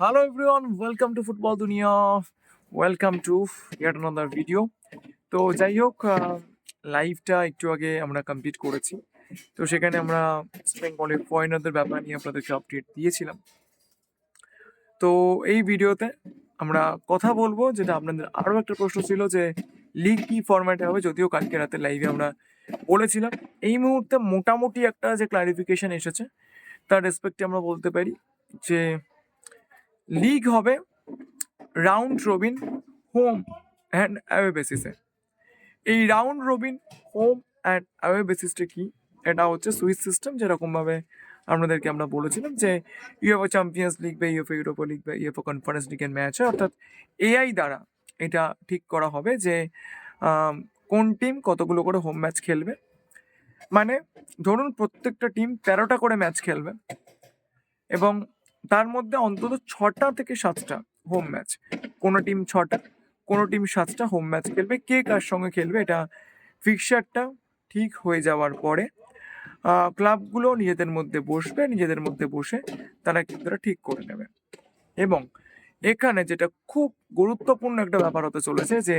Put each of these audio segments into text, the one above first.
Hello everyone, welcome to Football Dunia. Welcome to yet another video. তো যাই হোক লাইভটা একটু আগে আমরা কমপ্লিট করেছি। তো সেখানে আমরা বেঙ্গলের ফরেনারদের ব্যাপার নিয়ে আপনাদেরকে আপডেট দিয়েছিলাম। তো এই ভিডিওতে আমরা কথা বলব যেটা আপনাদের আরও একটা প্রশ্ন ছিল যে লিগ কি ফরম্যাটে হবে? যদিও কালকে রাতে লাইভে আমরা বলেছিলাম। এই মুহূর্তে মোটামুটি একটা যে ক্লারিফিকেশন এসেছে তার রেসপেক্টে আমরা বলতে পারি যে লিগ হবে round robin home and away বেসিসে এই round robin home and away বেসিসটা কি? এটা হচ্ছে সুইস সিস্টেম যেরকমভাবে আপনাদেরকে আমরা বলেছিলাম যে ইউএফও চ্যাম্পিয়ন্স লিগ বা ইউএফও ইউরোপা লিগ বা ইউএফও কনফারেন্স লিগের ম্যাচ অর্থাৎ এআই দ্বারা এটা ঠিক করা হবে যে কোন টিম কতগুলো করে হোম ম্যাচ খেলবে। মানে ধরুন প্রত্যেকটা টিম তেরোটা করে ম্যাচ খেলবে। এবং তার মধ্যে অন্তত ছটা থেকে সাতটা হোম ম্যাচ কোনো টিম ছটা, কোনো টিম সাতটা হোম ম্যাচ খেলবে। কে কার সঙ্গে খেলবে এটা ফিক্সারটা ঠিক হয়ে যাওয়ার পরে ক্লাবগুলো নিজেদের মধ্যে বসবে, নিজেদের মধ্যে বসে তারা কিন্তু ঠিক করে নেবে। এবং এখানে যেটা খুব গুরুত্বপূর্ণ একটা ব্যাপার হতে চলেছে যে,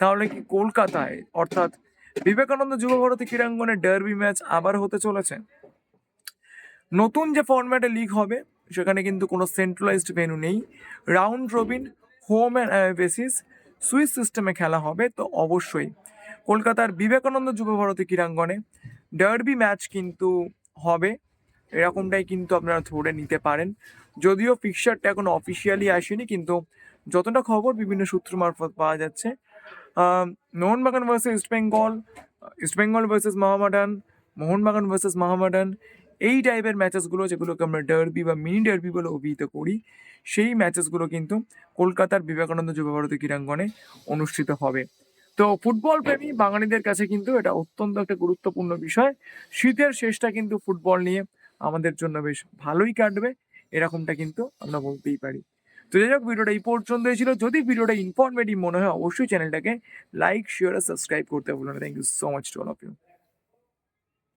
তাহলে কি কলকাতায় অর্থাৎ বিবেকানন্দ যুব ভারতী ক্রীড়াঙ্গনে ডার্বি ম্যাচ আবার হতে চলেছে? নতুন যে ফরম্যাটে লিগ হবে সেখানে কিন্তু কোনো সেন্ট্রালাইজড ভেন্যু নেই। Round robin home basis Swiss সিস্টেমে খেলা হবে, তো অবশ্যই। কলকাতার বিবেকানন্দ যুব ভারতী ক্রীড়াঙ্গনে ডার্বি ম্যাচ কিন্তু হবে। এরকমটাই কিন্তু আপনারা ধরে নিতে পারেন। যদিও ফিক্সারটা এখন অফিসিয়ালি আসেনি, কিন্তু যতটা খবর বিভিন্ন সূত্র মারফত পাওয়া যাচ্ছে Mohun Bagan versus East Bengal East Bengal versus Mohammedan Mohun Bagan versus Mohammedan এই টাইপের ম্যাচেসগুলো যেগুলোকে আমরা ডার্বি বা মিনি ডার্বি বলে অভিহিত করি, সেই ম্যাচেসগুলো কিন্তু কলকাতার বিবেকানন্দ যুবভারতী ক্রীড়াঙ্গনে অনুষ্ঠিত হবে। তো ফুটবল প্রেমী বাঙালিদের কাছে কিন্তু এটা অত্যন্ত একটা গুরুত্বপূর্ণ বিষয়। শীতের শেষটা কিন্তু ফুটবল নিয়ে আমাদের জন্য বেশ ভালোই কাটবে, এরকমটা কিন্তু আমরা বলতেই পারি। তো যাই হোক, ভিডিওটা এই পর্যন্তই ছিল। যদি ভিডিওটা ইনফরমেটিভ মনে হয়, অবশ্যই চ্যানেলটাকে লাইক শেয়ার আর সাবস্ক্রাইব করতে ভুলো না। Thank you so much to all of you